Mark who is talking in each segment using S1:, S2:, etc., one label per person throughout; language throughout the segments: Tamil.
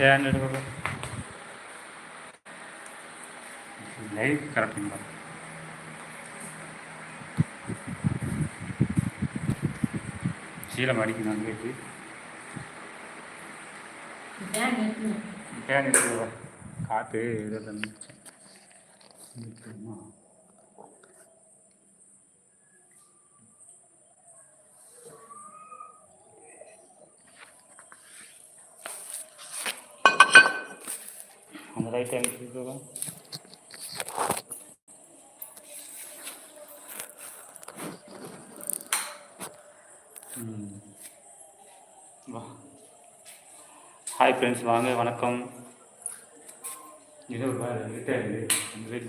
S1: ஸ்டாண்ட் எடுக்க லைட் கரெக்டுங்களா சீலம் அடிக்கணும்
S2: ஃபேன் நிறுத்தணும்
S1: ஃபேன் எடுக்க காற்று இதெல்லாம் அந்த லைட் எங்கே ம். ஹாய் ஃப்ரெண்ட்ஸ் வாங்க வணக்கம் இது ஒரு லிட்டே அந்த லைட்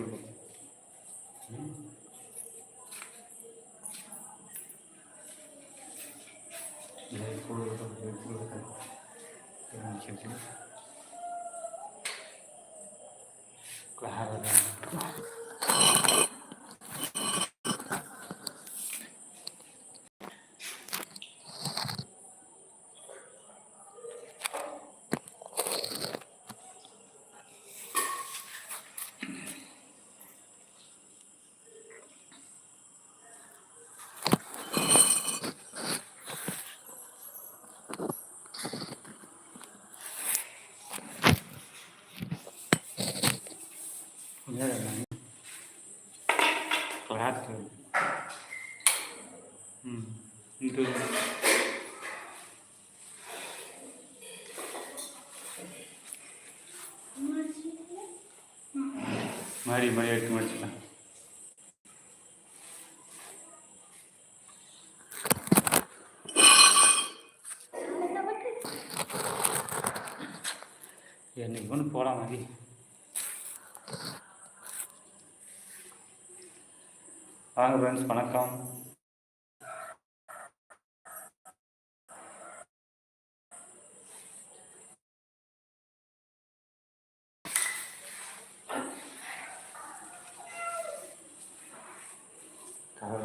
S1: இது மாதிரி எடுத்து முடிச்சுக்கலாம் என்னைக்கு ஒன்று போகலாம் மாதிரி வாங்க ஃப்ரெண்ட்ஸ் வணக்கம்.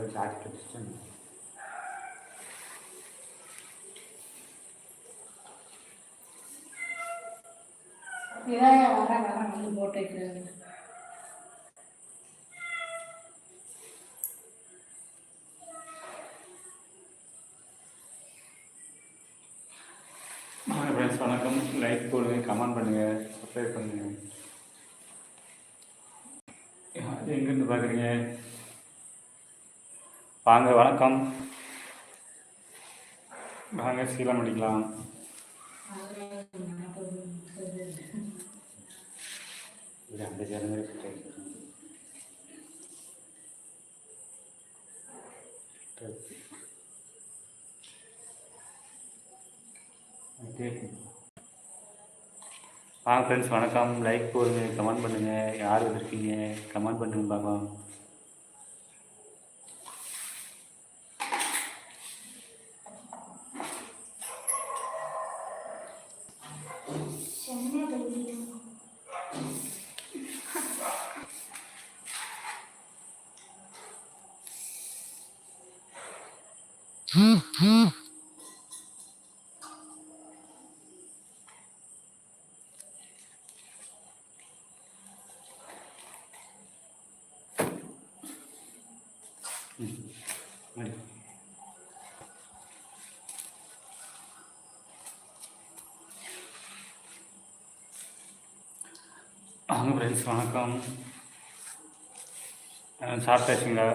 S1: கவலை சாட்டிட்டு வச்சுட்டேன்
S2: இதான் வர போட்டு வைக்கிறது
S1: ஃப்ரெண்ட்ஸ் வணக்கம். லைக் போடுங்க கமெண்ட் பண்ணுங்கள் சப்ஸ்கிரைப் பண்ணுங்கள் எங்கேருந்து பார்க்குறீங்க? வாங்க வணக்கம். வாங்க சீலம் அடிக்கலாம். அந்த ஜனவரி வாங்க ஃப்ரெண்ட்ஸ் வணக்கம். லைக் போடுங்க கமெண்ட் பண்ணுங்கள் யார் வந்திருக்கீங்க? கமெண்ட் பண்ணுங்க பார்க்கலாம் நடி. வாங்க ஃப்ரெண்ட்ஸ் வணக்கம். அஹ் சாப்பிட்டாச்சுங்களா?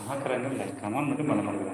S1: பார்க்குறாங்க இல்லை கமெண்ட் மட்டும் பண்ண மாட்டேங்கிறாங்க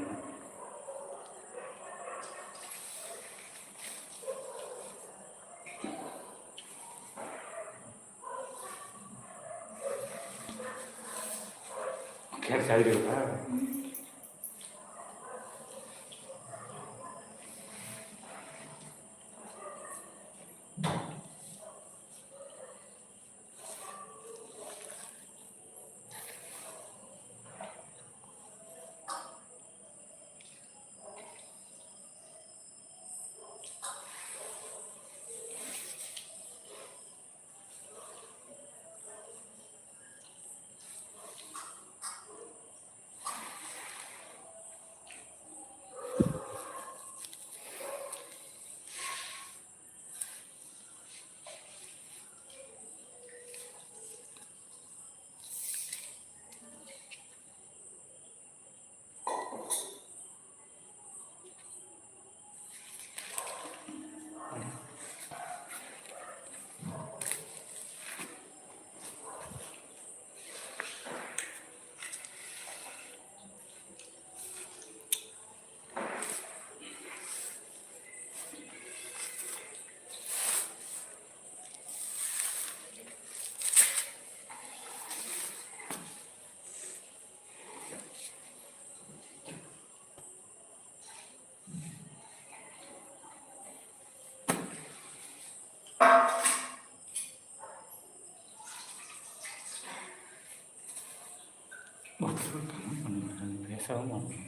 S2: பேசவும் மாட்டேன்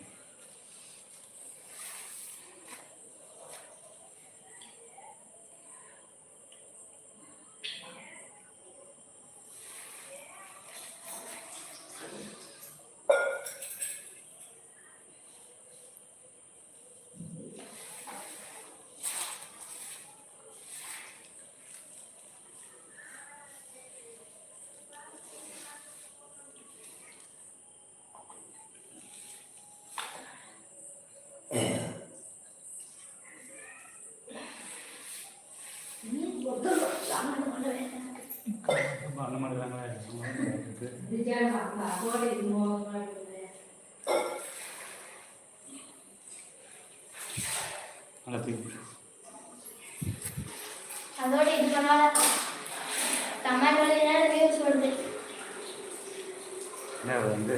S2: அனுப்பி
S3: அதோட இது
S4: பண்ணால தமிழ் மொழியினால் சொல்றது
S2: என்ன வந்து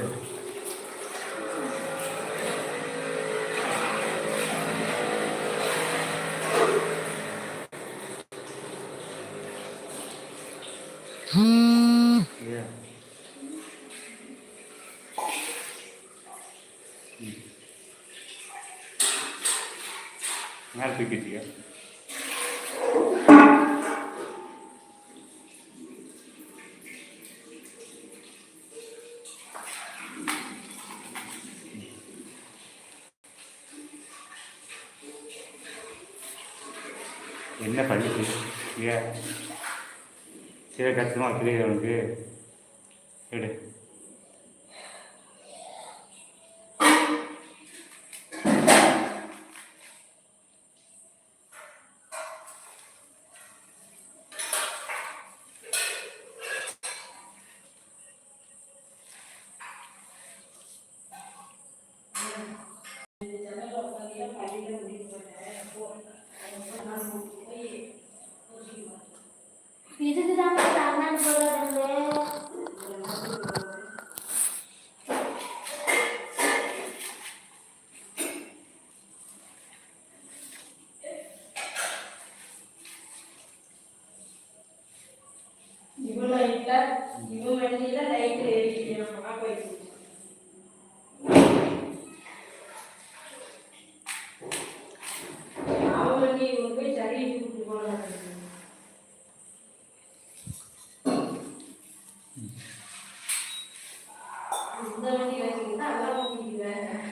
S2: சந்தோஷமாக கிரியவனுக்கு Yeah.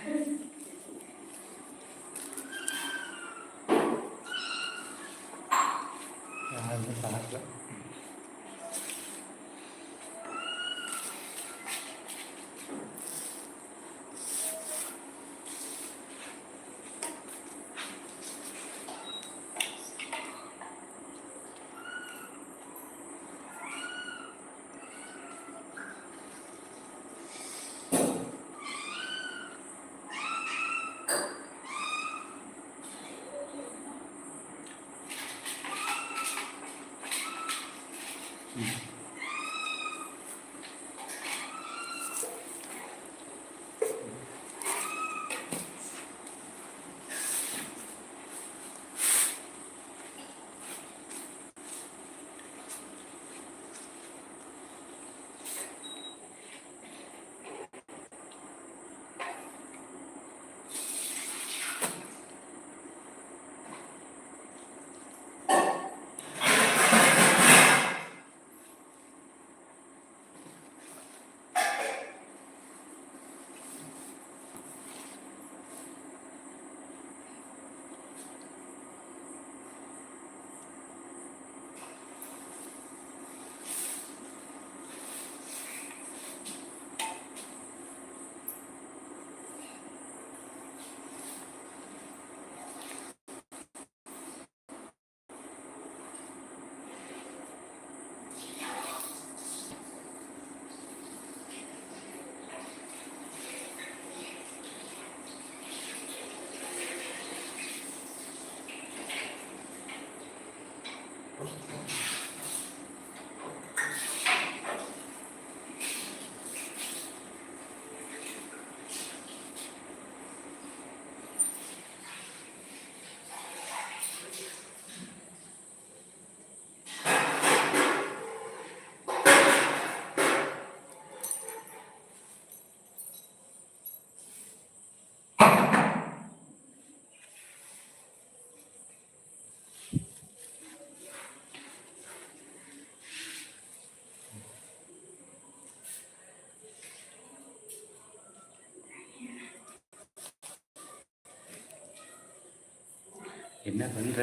S2: என்ன
S1: பண்ணுற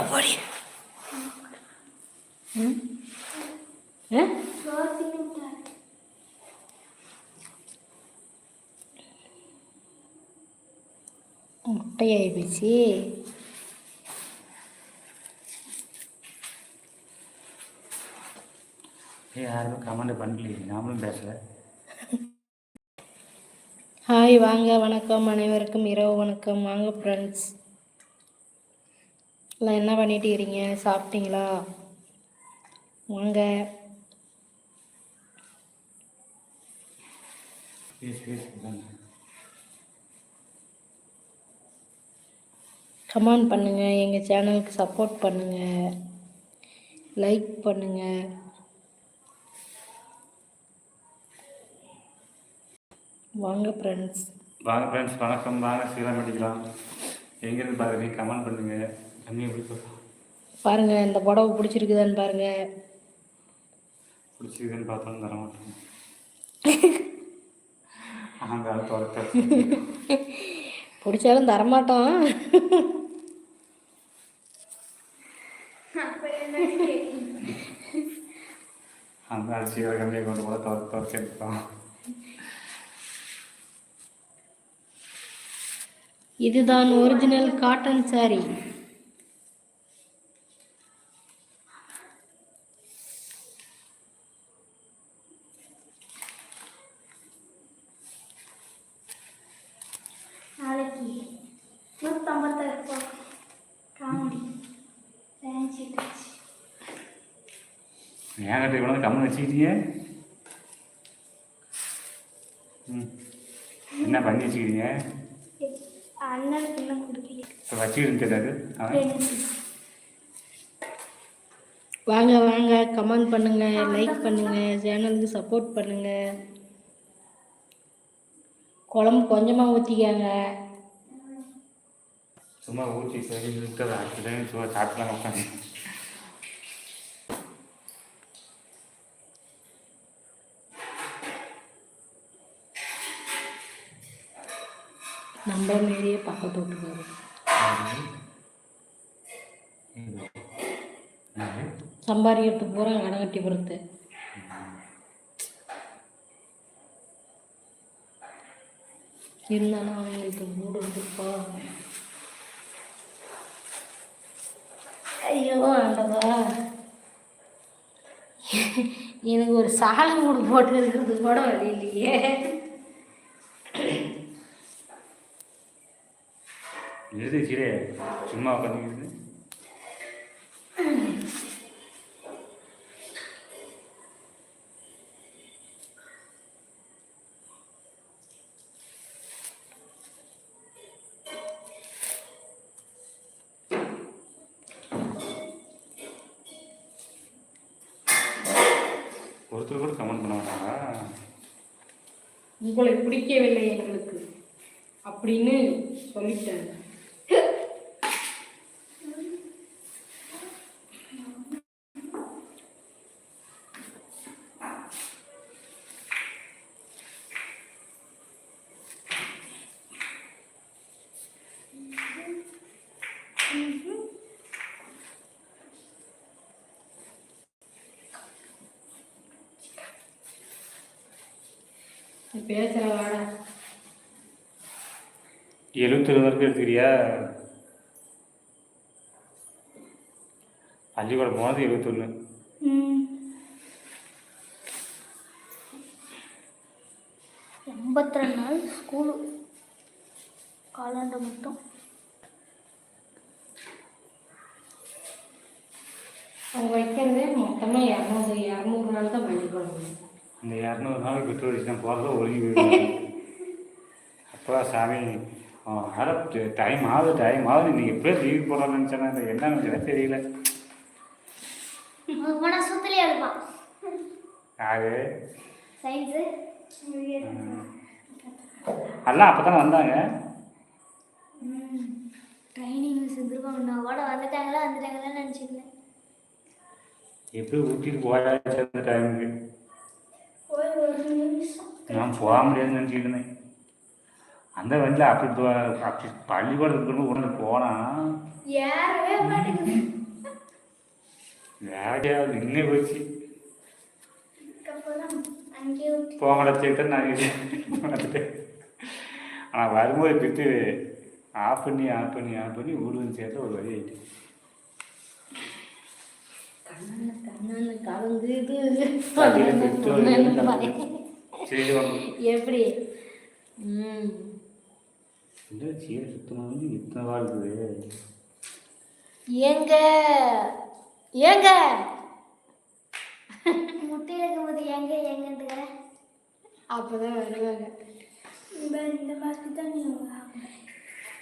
S2: எப்படி முட்டையாகி போச்சு
S1: யாருமே கமெண்ட் பண்ணலையே. நாமளும் பேசல.
S2: ஹாய் வாங்க. வணக்கம். அனைவருக்கும் இரவு வணக்கம். வாங்க ஃப்ரெண்ட்ஸ் எல்லாம் என்ன பண்ணிட்டு இருக்கீங்க சாப்பிட்டீங்களா? வாங்க. கமெண்ட் பண்ணுங்கள் எங்கள் சேனலுக்கு சப்போர்ட் பண்ணுங்கள் லைக் பண்ணுங்கள் வாங்க ஃப்ரெண்ட்ஸ்
S1: வாங்க ஃப்ரெண்ட்ஸ் வணக்கம். வாங்க சீக்கிரம் பண்ணிக்கலாம் எங்கேருந்து பார்க்குறீங்க கமெண்ட் பண்ணுங்கள்
S2: பாருங்கள் இந்த புடவை பிடிச்சிருக்குதான்னு பாருங்கள்
S1: பிடிச்சிருக்குன்னு பார்த்தோம் தர துரத்த
S2: பிடிச்சாலும் தரமாட்டோம்?
S1: அந்த அரிசி கம்மியாக கொண்டு போல துரத்தி எடுத்தோம்
S2: இதுதான் ஒரிஜினல் காட்டன் saree.
S1: வச்சுக்கிட்டீங்க என்ன பண்ணி வச்சுக்கிறீங்க? இப்போ வச்சுக்கிட்டு தெரியாது
S2: வாங்க வாங்க. கமெண்ட் பண்ணுங்க லைக் பண்ணுங்க சேனலுக்கு சப்போர்ட் பண்ணுங்க. குழம்பு கொஞ்சமாக ஊற்றிக்காங்க
S1: சும்மா ஊற்றி சரி சும்மா சாப்பிடலாம் உட்காந்து
S2: போட்டு விட்டுருவாரு. வீட்டுக்காரு சம்பாதிக்கிறதுக்கு பூரா அணகட்டி பொறுத்து இருந்தாலும் அவங்களுக்கு மூடு வந்துருப்பா ஐயோ ஆண்டவா. எனக்கு ஒரு சாலை மூடு போட்டு இருக்கிறது கூட வழி இல்லையே.
S1: எழுதி சீரே சும்மா உட்காந்துக்கிட்டு ஒருத்தர் கூட கமெண்ட் பண்ண மாட்டாங்களா?
S2: உங்களை பிடிக்கவில்லை எங்களுக்கு. அப்படின்னு சொல்லிட்டாங்க.
S1: எழுபத்தொரு வரைக்கும் எடுத்துக்கிறியா? பள்ளிக்கூடம் போனது எழுபத்தொன்று
S4: எண்பத்தி ரெண்டு நாள் ஸ்கூலு. காலாண்டு மட்டும்
S2: அவங்க வைக்கிறது மொத்தமாக இரநூறு இரநூறு நாள் தான் பண்ணிக்கணும்
S1: இந்த இரநூறு நாள் பெட்ரோல் அடிச்சு நான் போகிறத ஒழுங்கி போயிடுவேன் அப்போ சாமி அட டைம் ஆகுது டைம் ஆகுது. நீங்கள் எப்படியே லீவ் போடலாம்னு நினச்சேன்னா இந்த என்ன எனக்கு தெரியல. யாரு? எல்லாம் அப்போ தானே வந்தாங்க?
S4: ட்ரைனிங் கூட வந்துட்டாங்களா வந்துட்டாங்களா நினச்சிருந்தேன்
S1: எப்படி ஊட்டிட்டு போயாச்சு அந்த டைமுக்கு நான் போக முடியாதுன்னு இருந்தேன். அந்த வண்டியில் அப்படி அப்படி பள்ளிக்கூடத்துக்கு கொண்டு போனால் வேலையாக நின்று போச்சு. சேர்த்து நான் ஆனால் வரும்போது பிட்டு ஆஃப் பண்ணி ஆஃப் பண்ணி ஆஃப் பண்ணி ஊடுன்னு சேர்த்து ஒரு வழி ஆயிட்டு.
S2: கண்ணால கண்ணால கலந்து இது
S1: பாட்டியில பெட்ரோல் சரி வாங்க
S2: எப்படி ம்
S1: இந்த சீரை சுத்தமாக வந்து இத்தனை வாழ்க்குது
S2: ஏங்க ஏங்க.
S4: முட்டையில் இருக்கும்போது எங்க எங்கன்ட்டுக்கிற
S2: அப்பதான் வருவாங்க.
S4: இந்த இந்த மாதிரி தான்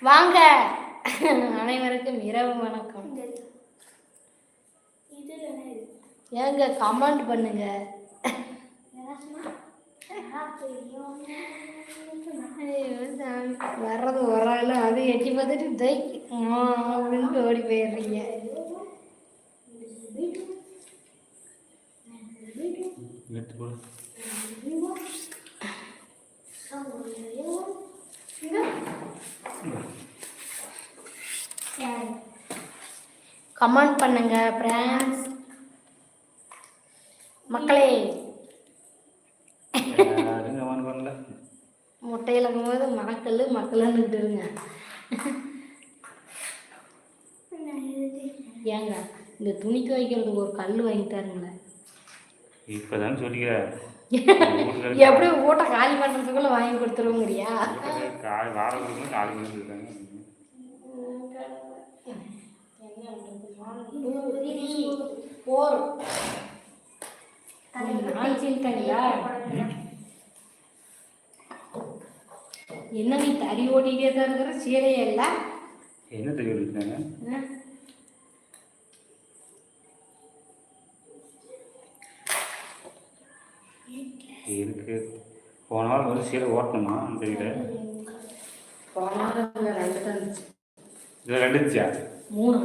S2: வாங்க. அனைவருக்கும் இரவு வணக்கம். ஏங்க கமெண்ட் பண்ணுங்க. வர்றது ஒரு வர்றது அது எட்டி பார்த்துட்டு தை ஆ, அப்படின்ட்டு ஓடி போயிடுறீங்க. கமெண்ட் பண்ணுங்க ஃப்ரெண்ட்ஸ் மக்களே
S1: பண்ணல?
S2: முட்டையில் இருக்கும்போது மக்கள் மக்கள்னுட்டு இருங்க. ஏங்க இந்த துணிக்கு வைக்கிறதுக்கு ஒரு கல் வாங்கி தருங்களேன்
S1: இப்போ தான் சொல்லிக்கிறேன்
S2: எப்படி ஊட்ட காலி பண்ணுறதுக்குள்ள வாங்கி கொடுத்துருவோங்கிறியா?
S1: காலை வாரம் கொடுக்கணும் காலை கொடுத்துருக்காங்க
S2: போர். ஆயிடுச்சுட்டாங்களா என்ன நீ தறி ஓட்டிகிட்டே தான் இருக்கிற? சீரையே இல்லை?
S1: என்ன தெரிய இருக்காங்க இருக்கு. போன வாரம் வந்து சீரை ஓட்டணுமா தெரியல
S2: ரெண்டு தான் இருந்துச்சு.
S1: இதில் ரெண்டு இருந்துச்சா?
S2: மூணு.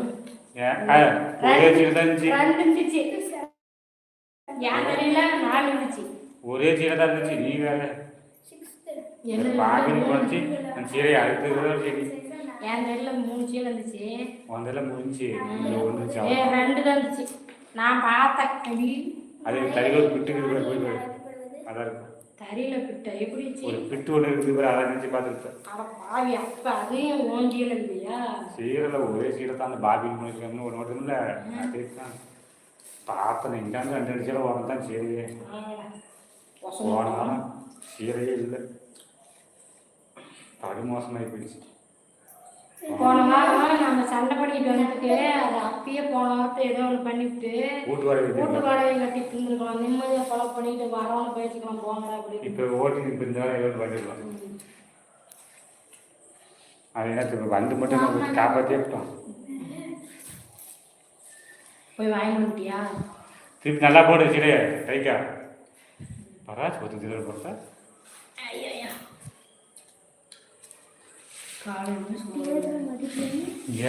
S1: ஒரே சீரை தான் இருந்துச்சு.
S2: ரெண்டு இருந்துச்சு. என் தறியில? நாலு இருந்துச்சு.
S1: ஒரே சீரை தான் இருந்துச்சு. நீ வேற.
S2: என்ன
S1: பாக்கினி போச்சு. அந்த சீரையை அழுத்துக்கிறதோ சரி
S2: என் தறியில மூணு சீலை இருந்துச்சு
S1: முடிஞ்சு
S2: ஏ ரெண்டு தான் இருந்துச்சு நான் பார்த்தேன்.
S1: அது தலைவர் பிட்டுக்கு இருக்கிற போய். அதான் இருக்கும்.
S2: பிட்ட. எப்படி?
S1: ஒரு பிட்டு ஒன்று இருக்குது பாரு அதை நினச்சி பார்த்துருப்பேன்
S2: அட பாவி அப்ப அதையும் இல்லையா?
S1: சீரில் ஒரே சீரை தான் அந்த பாபின் பண்ணிருக்கோம்னு ஒன்று மட்டும் இல்லை அதே தான். பார்த்தேன் எங்காந்து ரெண்டு சீரை ஓரம் தான் சீரையே போனாலும் சீரையே இல்லை. படு மோசமாகி போயிடுச்சு
S2: போன வாரம் நம்ம சண்டை பண்ணிட்டு வந்துட்டு அது அப்பயே போன வாரத்தை ஏதோ ஒன்று பண்ணிவிட்டு
S1: வர
S2: கூட்டு
S1: வைக்கிறேன்
S2: வாடகை கட்டிட்டு இருந்திருக்கலாம். நிம்மதியாக கொலை பண்ணிட்டு வரவங்க பேசிக்கலாம் போங்க அப்படின்னு.
S1: இப்போ ஓட்டி இப்போ இந்த வேலை ஏதோ பண்ணிடலாம். அது என்ன வந்து மட்டும் நம்ம காப்பாற்றியே விட்டோம்.
S2: போய் வாங்கி கொடுத்தியா
S1: திருப்பி நல்லா போடு சீரையே டைக்கா பராஜ் பத்து சீரை போட்டா.
S2: ஐயா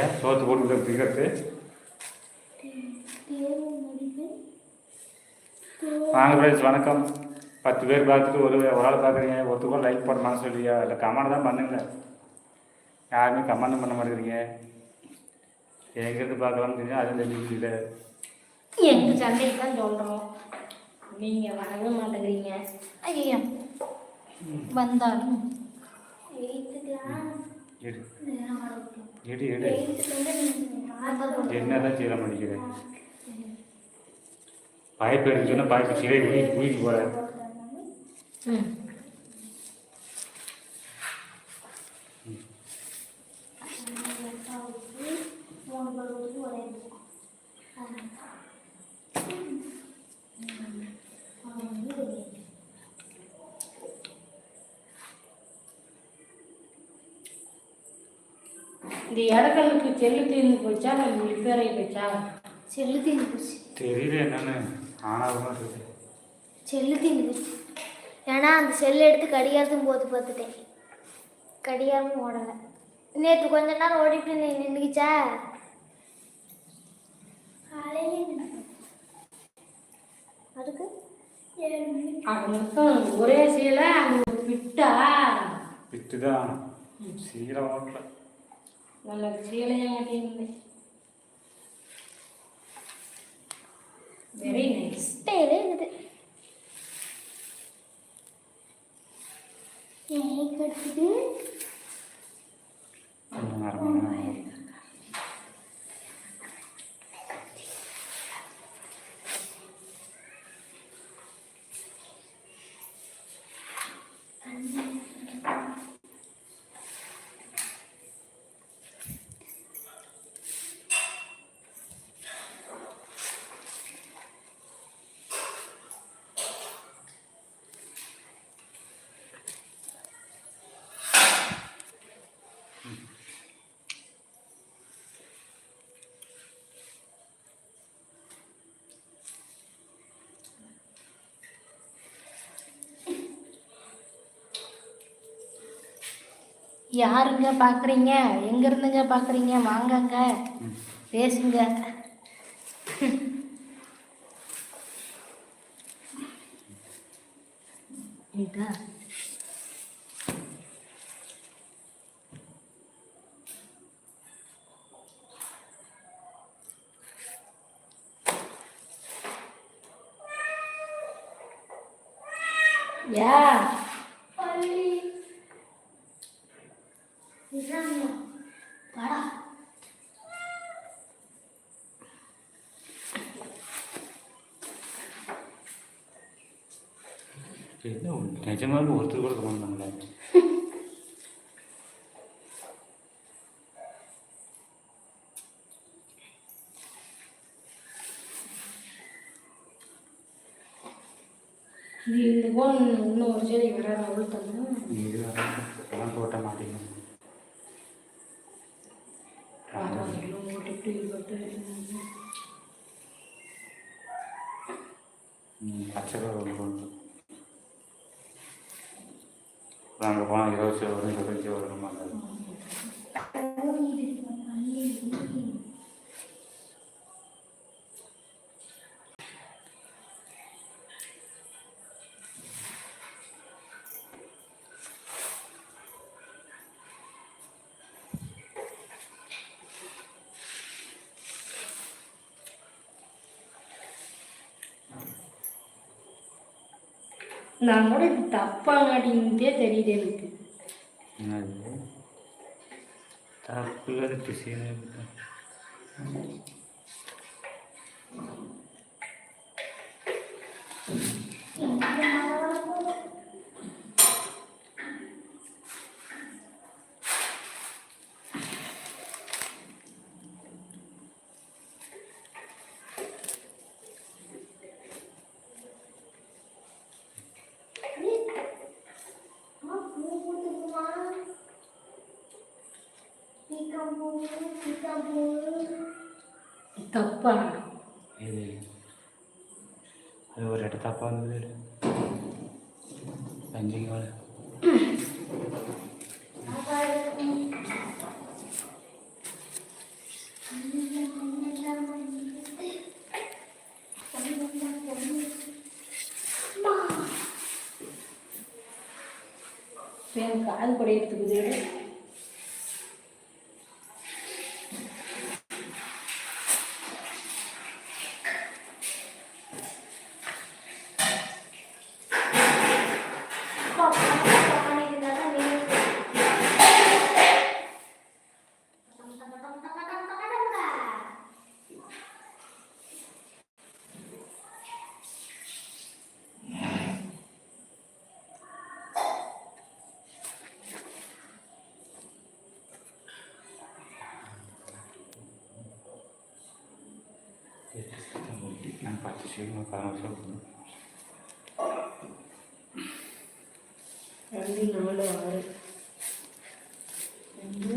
S1: ஏன்? சோத்து போட்டு பிக்கிறது வாங்க ஃப்ரெண்ட்ஸ் வணக்கம். பத்து பேர் பார்த்துட்டு ஒரு ஒரு ஆள் பார்க்குறீங்க. ஒருத்தருக்கும் லைக் போட மனசு இல்லையா இல்லை கமெண்ட் தான் பண்ணுங்க. யாருமே கமெண்ட் பண்ண மாட்டேங்கிறீங்க. எங்கேருந்து பார்க்கலாம்னு தெரியும் அதுவும் தெரிஞ்சுக்கல
S2: எங்க சண்டைக்கு தான் சொல்கிறோம் நீங்கள் வரவே மாட்டேங்கிறீங்க. ஐயா வந்தாலும்
S1: எடு. எடு எடு. என்னதான் செய்ய மாட்டேங்கிறேன் பாய்ப்பு எடுக்க சொன்னால் பாய்ப்பு குடி குடிக்கு போகிறேன்
S2: இந்த இடங்களுக்கு செல்லு தீர்ந்து போச்சா? இல்லை ரிப்பேர் ஆகி போச்சா?
S4: செல்லு தீர்ந்து போச்சு.
S1: தெரியல என்னன்னு. ஆனாலும் இருக்கு.
S4: செல்லு தீர்ந்து போச்சு. ஏன்னா அந்த செல்லு எடுத்து கடிகாரத்தும் போட்டு பார்த்துட்டேன். கடிகாரமும் ஓடலை. நேற்று கொஞ்ச நேரம் ஓடிட்டு நீ நின்றுக்கிச்சா அதுக்கு
S2: ஒரே சீலை விட்டா?
S1: தான் சீக்கிரம் ஓட்டல
S2: நல்ல சீலையாக மாட்டேங்குது வெரி நைஸ்
S4: ஸ்டைலே
S2: யாருங்க பார்க்குறீங்க எங்க இருந்துங்க பார்க்குறீங்க வாங்கங்க. பேசுங்க.
S1: என்ன நிஜமாலும் ஒருத்தர் கூட தோணுங்களே
S2: இது இந்த போன் இன்னும் ஒரு சரி வராது அவ்வளோ
S1: போட்ட மாட்டேங்க பச்சை கலர் ஒன்று கொண்டு அங்கே போனால் இருபத்தி வரும்
S2: நான் கூட இது தப்பாங்காட்டின்ட்டே தெரியுது எனக்கு.
S1: Popular
S2: de
S1: Presidente. அது
S2: காது
S1: நான் பத்து சீக்கிரம் காரணம் வருஷம்
S2: ரெண்டு நாலு ஆறு ரெண்டு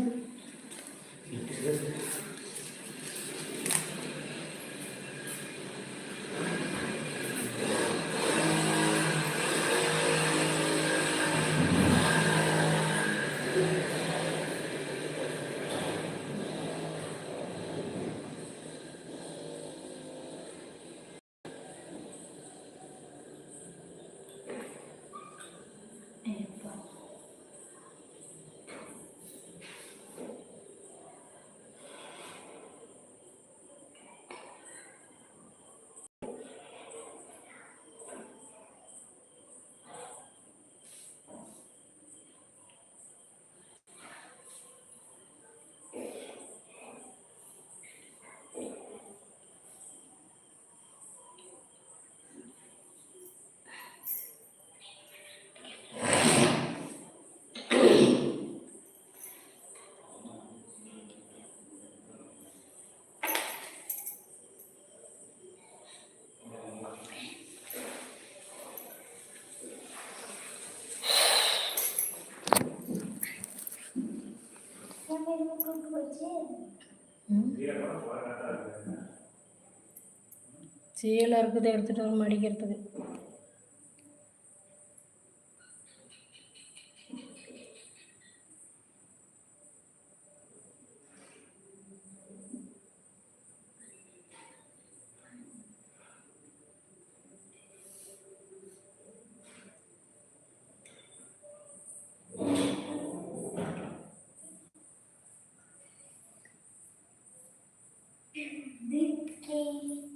S2: சீலை இருக்குது எடுத்துகிட்டு வர மடிக்கிறதுக்கு. கட்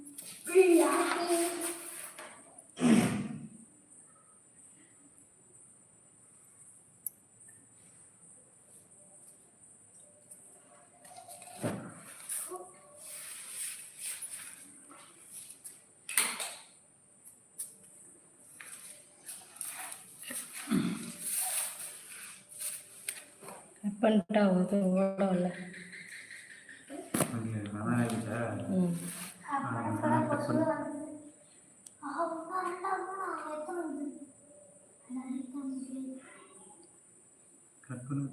S2: பண்ணிட்டா அது ஓடல
S1: ஓகே கட் பண்ணு.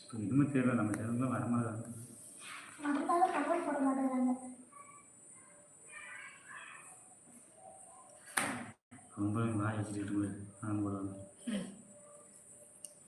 S1: இப்போ எதுவுமே தெரியல நம்ம தெருவில் வரமாதிரி